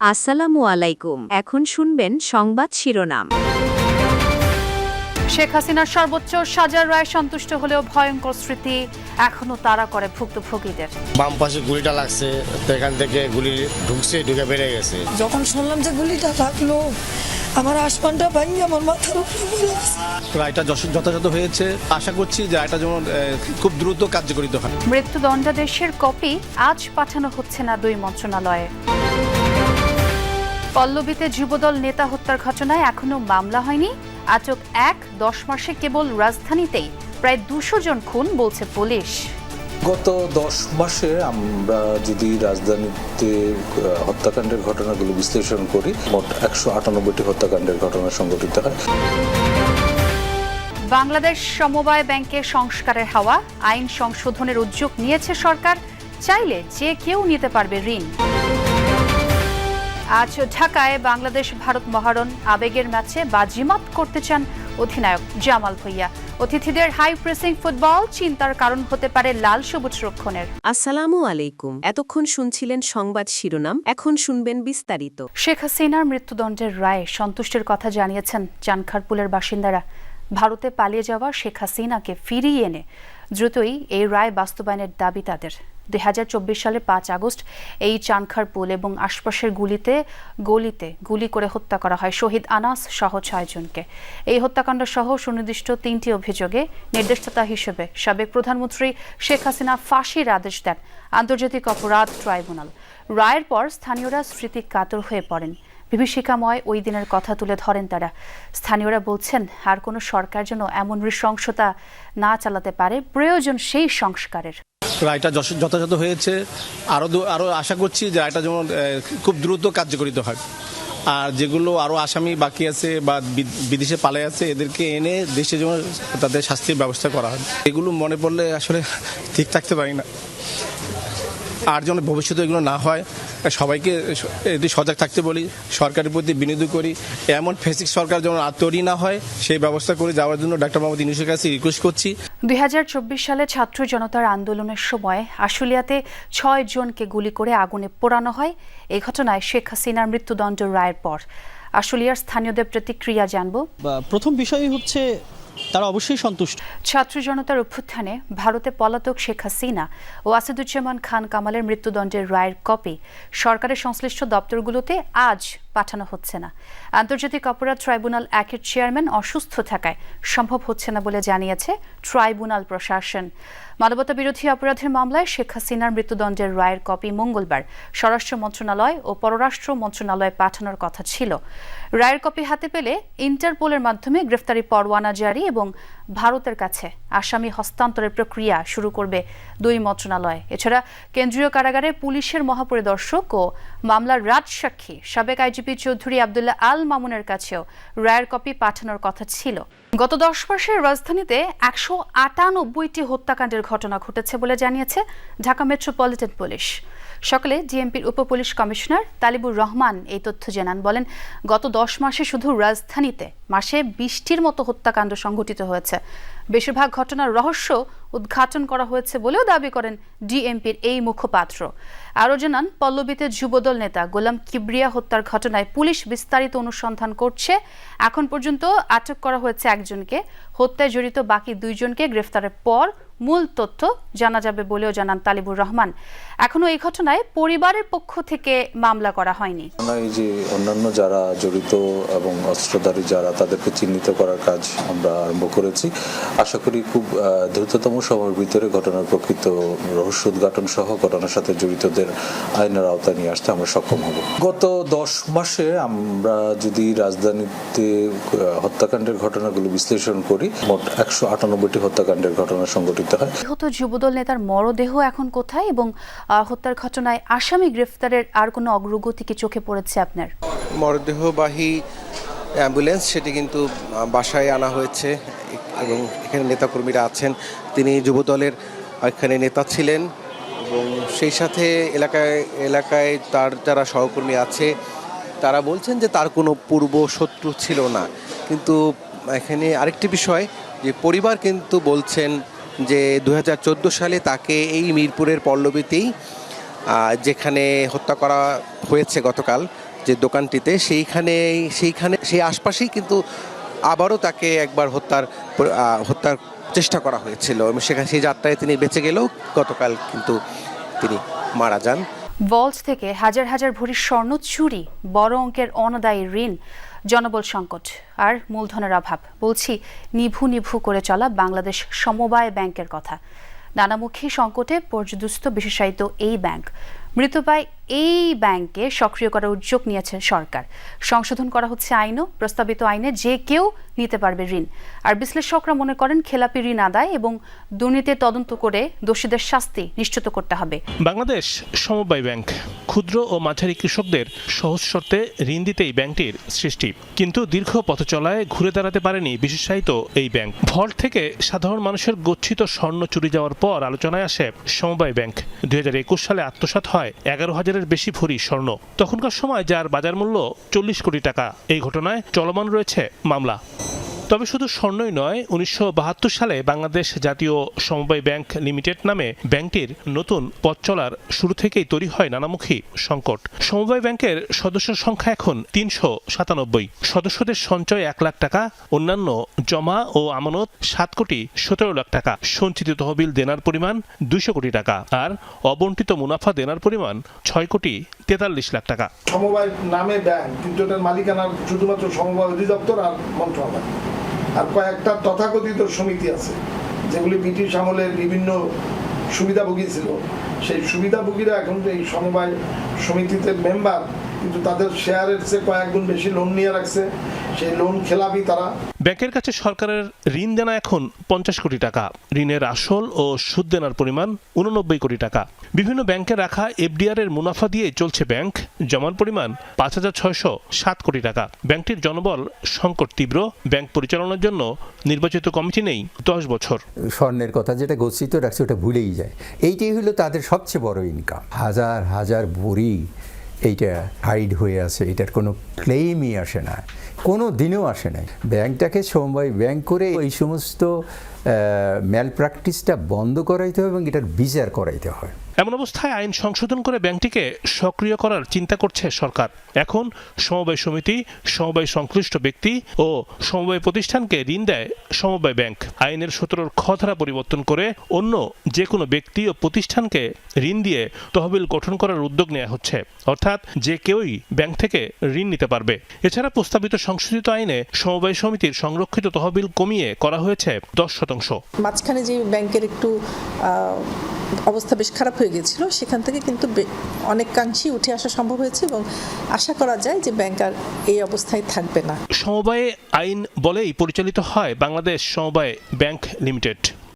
আসসালামু আলাইকুম। এখন শুনবেন সংবাদ শিরোনাম। শেখ হাসিনার সর্বোচ্চ সাজার রায় সন্তুষ্ট হলেও ভয়ঙ্কর স্মৃতি এখনও তারা করে ভুক্তভোগীদের। বাম পাশে গুলিটা লাগছে তো এখান থেকে গুলি ঢুকছে ঢুকে বেড়ে গেছে। যখন শুনলাম যে গুলিটা লাগল আমার আসমানটা ভাঙি আমার মাথার উপরে। রায়টা যশ- যথাযথ হয়েছে। আশা করছি যে রায়টা যেমন খুব দ্রুত কার্যকরিত হয়। মৃত্যুদণ্ডাদেশের কপি আজ পাঠানো হচ্ছে না দুই মন্ত্রণালয়ে। পল্লবীতে যুবদল নেতা হত্যার ঘটনায় এখনও মামলা হয়নি। আটক এক দশ মাসে কেবল রাজধানীতেই প্রায় দুশো জন খুন বলছে পুলিশ। গত দশ মাসে আমরা যদি রাজধানীতে হত্যাকাণ্ডের ঘটনাগুলো বিশ্লেষণ করি মোট একশো আটানব্বইটি হত্যাকাণ্ডের ঘটনা সংঘটিত হয়। বাংলাদেশ সমবায় ব্যাংকে সংস্কারের হাওয়া আইন সংশোধনের উদ্যোগ নিয়েছে সরকার। চাইলে যে কেউ নিতে পারবে ঋণ। আজ ঢাকায় বাংলাদেশ ভারত মহারণ আবেগের ম্যাচে বাজিমাত করতে চান অধিনায়ক জামাল ভুইয়া। অতিথিদের হাই প্রেসিং ফুটবল চিন্তার কারণ হতে পারে লাল সবুজ রক্ষণের। আসসালামু আলাইকুম। এতক্ষণ শুনছিলেন সংবাদ শিরোনাম এখন শুনবেন বিস্তারিত। শেখ হাসিনার মৃত্যুদণ্ডের রায়ে সন্তুষ্টের কথা জানিয়েছেন চানখারপুলের বাসিন্দারা। ভারতে পালিয়ে যাওয়া শেখ হাসিনাকে ফিরিয়ে এনে দ্রুতই এই রায় বাস্তবায়নের দাবি তাদের। দুই সালের পাঁচ আগস্ট এই চানখারপুল এবং আশপাশের গুলিতে, গলিতে গুলি করে হত্যা করা হয় শহীদ আনাস সহ ছয়জনকে এই হত্যাকাণ্ড সহ সুনির্দিষ্ট তিনটি অভিযোগে নির্দেশদাতা হিসেবে সাবেক প্রধানমন্ত্রী শেখ হাসিনা ফাঁসির আদেশ দেন আন্তর্জাতিক অপরাধ ট্রাইব্যুনাল। রায়ের পর স্থানীয়রা স্মৃতি কাতর হয়ে পড়েন। বিভীষিকাময় ওই দিনের কথা তুলে ধরেন তারা। স্থানীয়রা বলছেন, আর কোনো সরকার যেন এমন নৃশংসতা না চালাতে পারে, প্রয়োজন সেই সংস্কারের। রায়টা যথাযথ হয়েছে। আরও আরও আশা করছি যে রায়টা যেমন খুব দ্রুত কার্যকরিত হয়। আর যেগুলো আরও আসামি বাকি আছে বা বিদেশে পালাই আছে, এদেরকে এনে দেশে যেমন তাদের শাস্তির ব্যবস্থা করা হয়। এগুলো মনে পড়লে আসলে ঠিক থাকতে পারি না। আর যেন ভবিষ্যতে এগুলো না হয়, সবাইকে এটি সজাগ থাকতে বলি, সরকারের প্রতি বিনোদন করি। এমন ফেসিক সরকার যেমন আর তৈরি না হয়, সেই ব্যবস্থা করে যাওয়ার জন্য ডাক্তার মোহাম্মদ ইউনুসের কাছে রিকোয়েস্ট করছি। দুই সালে ছাত্র জনতার আন্দোলনের সময় আশুলিয়াতে ছয় জনকে গুলি করে আগুনে পোড়ানো হয়। এই ঘটনায় শেখ হাসিনার মৃত্যুদণ্ড রায়ের পর। আশুলিয়ার স্থানীয়দের প্রতিক্রিয়া জানব। প্রথম বিষয় হচ্ছে তারা অবশ্যই সন্তুষ্ট। ছাত্র জনতার অভ্যুত্থানে ভারতে পলাতক শেখ হাসিনা ও আসাদুজ্জামান খান কামালের মৃত্যুদণ্ডের রায়ের কপি। সরকারের সংশ্লিষ্ট দপ্তরগুলোতে আজ পাঠানো হচ্ছে না। আন্তর্জাতিক অপরাধ ট্রাইব্যুনাল একের চেয়ারম্যান অসুস্থ থাকায় সম্ভব হচ্ছে না বলে জানিয়েছে ট্রাইব্যুনাল প্রশাসন। মানবতা বিরোধী অপরাধের মামলায় শেখ হাসিনার মৃত্যুদণ্ডের রায়ের কপি মঙ্গলবার। স্বরাষ্ট্র মন্ত্রণালয় ও পররাষ্ট্র মন্ত্রণালয়ে পাঠানোর কথা ছিল। রায়ের কপি হাতে পেলে ইন্টারপোলের মাধ্যমে গ্রেফতারি পরোয়ানা জারি এবং ভারতের কাছে আসামি হস্তান্তরের প্রক্রিয়া শুরু করবে দুই মন্ত্রণালয়। এছাড়া কেন্দ্রীয় কারাগারে পুলিশের মহাপরিদর্শক ও মামলার রাজসাক্ষী সাবেক আইজিপি চৌধুরী আবদুল্লাহ আল মামুনের কাছেও রায়ের কপি পাঠানোর কথা ছিল। গত দশ মাসের রাজধানীতে একশো আটানব্বইটি হত্যাকাণ্ডের ঘটনা ঘটেছে বলে জানিয়েছে ঢাকা মেট্রোপলিটন পুলিশ। সকালে ডিএমপির উপপুলিশ কমিশনার তালিবুর রহমান এই তথ্য জানান। বলেন, গত দশ মাসে শুধু রাজধানীতে মাসে বৃষ্টির মতো হত্যাকাণ্ড সংঘটিত হয়েছে। বেশিরভাগ ঘটনার রহস্য উদ্ঘাটন করা হয়েছে বলেও দাবি করেন ডিএমপির এই মুখপাত্র। আরও জানান, পল্লবীতে যুবদল নেতা গোলাম কিবরিয়া হত্যার ঘটনায় পুলিশ বিস্তারিত অনুসন্ধান করছে। এখন পর্যন্ত আটক করা হয়েছে একজনকে। হত্যায় জড়িত বাকি দুইজনকে গ্রেফতারের পর মূল তথ্য জানা যাবে বলেও জানান তালিবুর রহমান। এখনও এই ঘটনায় পরিবারের পক্ষ থেকে মামলা করা হয়নি। যে অন্যান্য যারা জড়িত এবং অস্ত্রধারী যারা তাদেরকে চিহ্নিত করার কাজ আমরা আরম্ভ করেছি। আশা করি খুব দ্রুততম সময়ের ভিতরে ঘটনার প্রকৃত রহস্য উদ্ঘাটন সহ ঘটনার সাথে জড়িতদের আইনের আওতায় নিয়ে আসতে আমরা সক্ষম হব। গত দশ মাসে আমরা যদি রাজধানীতে হত্যাকাণ্ডের ঘটনাগুলো বিশ্লেষণ করি, মোট একশো আটানব্বইটি হত্যাকাণ্ডের ঘটনা সংঘটিত হয়। নিহত যুবদল নেতার মরদেহ এখন কোথায় এবং হত্যার ঘটনায় আসামি গ্রেফতারের আর কোনো অগ্রগতি কি চোখে পড়েছে আপনার? মরদেহবাহী অ্যাম্বুলেন্স সেটি কিন্তু বাসায় আনা হয়েছে এবং এখানে নেতাকর্মীরা আছেন। তিনি যুবদলের এখানে নেতা ছিলেন এবং সেই সাথে এলাকায় এলাকায় তার যারা সহকর্মী আছে তারা বলছেন যে তার কোনো পূর্ব শত্রু ছিল না। কিন্তু এখানে আরেকটি বিষয় যে পরিবার কিন্তু বলছেন যে দু হাজার চোদ্দ সালে তাকে এই মিরপুরের পল্লবীতেই যেখানে হত্যা করা হয়েছে গতকাল যে দোকানটিতে, সেইখানে সেইখানে, সেই আশপাশেই কিন্তু আবারও তাকে একবার হত্যার হত্যার চেষ্টা করা হয়েছিল। এবং সেখানে সেই যাত্রায় তিনি বেঁচে গেলেও গতকাল কিন্তু তিনি মারা যান। ভল্ট থেকে হাজার হাজার ভরি স্বর্ণ চুরি, বড় অঙ্কের অনাদায়ী ঋণ জনবল সংকট আর মূলধনের অভাব। বলছি, নিভু নিভু করে চলা বাংলাদেশ সমবায় ব্যাংকের কথা। নানামুখী সংকটে পর্যদুস্ত বিশেষায়িত এই ব্যাংক। মৃতপ্রায় এই ব্যাংকে সক্রিয় করার উদ্যোগ নিয়েছে সরকার। সংশোধন করা হচ্ছে আইনও, প্রস্তাবিত আইনে যে কেউ নিতে পারবে ঋণ। আর বিশ্লেষকরা মনে করেন খেলাপি ঋণ আদায় এবং দুর্নীতির তদন্ত করে দোষীদের শাস্তি নিশ্চিত করতে হবে। বাংলাদেশ সমবায় ব্যাংক ক্ষুদ্র ও মাঝারি কৃষকদের সহজ শর্তে ঋণ দিতে এই ব্যাংকটির সৃষ্টি। কিন্তু দীর্ঘ পথ চলায় ঘুরে দাঁড়াতে পারেনি বিশেষায়িত এই ব্যাংক। ভল্ট থেকে সাধারণ মানুষের গচ্ছিত স্বর্ণ চুরি যাওয়ার পর আলোচনায় আসে সমবায় ব্যাংক। দুই হাজার একুশ সালে আত্মসাৎ হয় এগারো হাজারের বেশি ভরি স্বর্ণ। তখনকার সময় যার বাজার মূল্য চল্লিশ কোটি টাকা। এই ঘটনায় চলমান রয়েছে মামলা। তবে শুধু স্বর্ণই নয়, উনিশশো সালে বাংলাদেশ জাতীয় সমবায় ব্যাংক লিমিটেড নামে ব্যাংকটির নতুন পথ চলার শুরু থেকেই তৈরি হয় নানামুখী সংকট। সমবায় ব্যাংকের সদস্য সংখ্যা এখন তিনশো সাতানব্বই। সদস্যদের সঞ্চয় এক লাখ টাকা, অন্যান্য জমা ও আমানত সাত কোটি সতেরো লাখ টাকা। সঞ্চিত তহবিল দেনার পরিমাণ দুইশো কোটি টাকা আর অবন্টিত মুনাফা দেনার পরিমাণ ছয় কোটি তেতাল্লিশ লাখ টাকা। সমবায় নামে ব্যাংক, কিন্তু এটার মালিকানা শুধুমাত্র সমবায় অধিদপ্তর আর মন্ত্রণালয়। আর কয়েকটা তথাকথিত সমিতি আছে, যেগুলি ব্রিটিশ আমলের বিভিন্ন সুবিধাভোগী ছিল। সেই সুবিধাভোগীরা এখন এই সমবায় সমিতিতে মেম্বার। কিন্তু তাদের শেয়ারের চেয়ে কয়েক গুণ বেশি লোন নিয়ে রাখছে। সেই লোন খেলাপি তারা। ব্যাংকের কাছে সরকারের ঋণ দেনা এখন পঞ্চাশ কোটি টাকা। ঋণের আসল ও সুদ দেনার পরিমাণ উননব্বই কোটি টাকা। বিভিন্ন ব্যাংকে রাখা এফডিআর এর মুনাফা দিয়ে চলছে ব্যাংক। জমার পরিমাণ পাঁচ হাজার ছয়শো সাত কোটি টাকা। ব্যাংকটির জনবল সংকট তীব্র। ব্যাংক পরিচালনার জন্য নির্বাচিত কমিটি নেই দশ বছর। স্বর্ণের কথা যেটা গচ্ছিত রাখছে ওটা ভুলেই যায়। এইটাই হলো তাদের সবচেয়ে বড় ইনকাম হাজার হাজার ভরি এইটা হাইড হয়ে আছে, এটার কোনো ক্লেইমই আসে না, কোনো দিনও আসে নাই। ব্যাংকটাকে সমবায় ব্যাংক করে এই সমস্ত ম্যাল প্র্যাকটিসটা বন্ধ করাইতে হবে এবং এটার বিচার করাইতে হয়। এমন অবস্থায় আইন সংশোধন করে ব্যাংকটিকে সক্রিয় করার চিন্তা করছে সরকার। এখন সমবায় সমিতি, সমবায় সংশ্লিষ্ট ব্যক্তি ও সমবায় প্রতিষ্ঠানকে ঋণ দেয় সমবায় ব্যাংক। আইনের সতেরোর খধারা পরিবর্তন করে অন্য যে কোনো ব্যক্তি ও প্রতিষ্ঠানকে ঋণ দিয়ে তহবিল গঠন করার উদ্যোগ নেওয়া হচ্ছে। অর্থাৎ যে কেউই ব্যাংক থেকে ঋণ নিতে পারবে। এছাড়া প্রস্তাবিত সংশোধিত আইনে সমবায় সমিতির সংরক্ষিত তহবিল কমিয়ে করা হয়েছে দশ মাঝখানে যে ব্যাংকের একটু অবস্থা বেশ খারাপ হয়ে গিয়েছিল সেখান থেকে কিন্তু অনেকাংশেই উঠে আসা সম্ভব হয়েছে এবং আশা করা যায় যে ব্যাংক আর এই অবস্থায় থাকবে না। সমবায়ে আইন বলেই পরিচালিত হয় বাংলাদেশ সমবায় ব্যাংক লিমিটেড।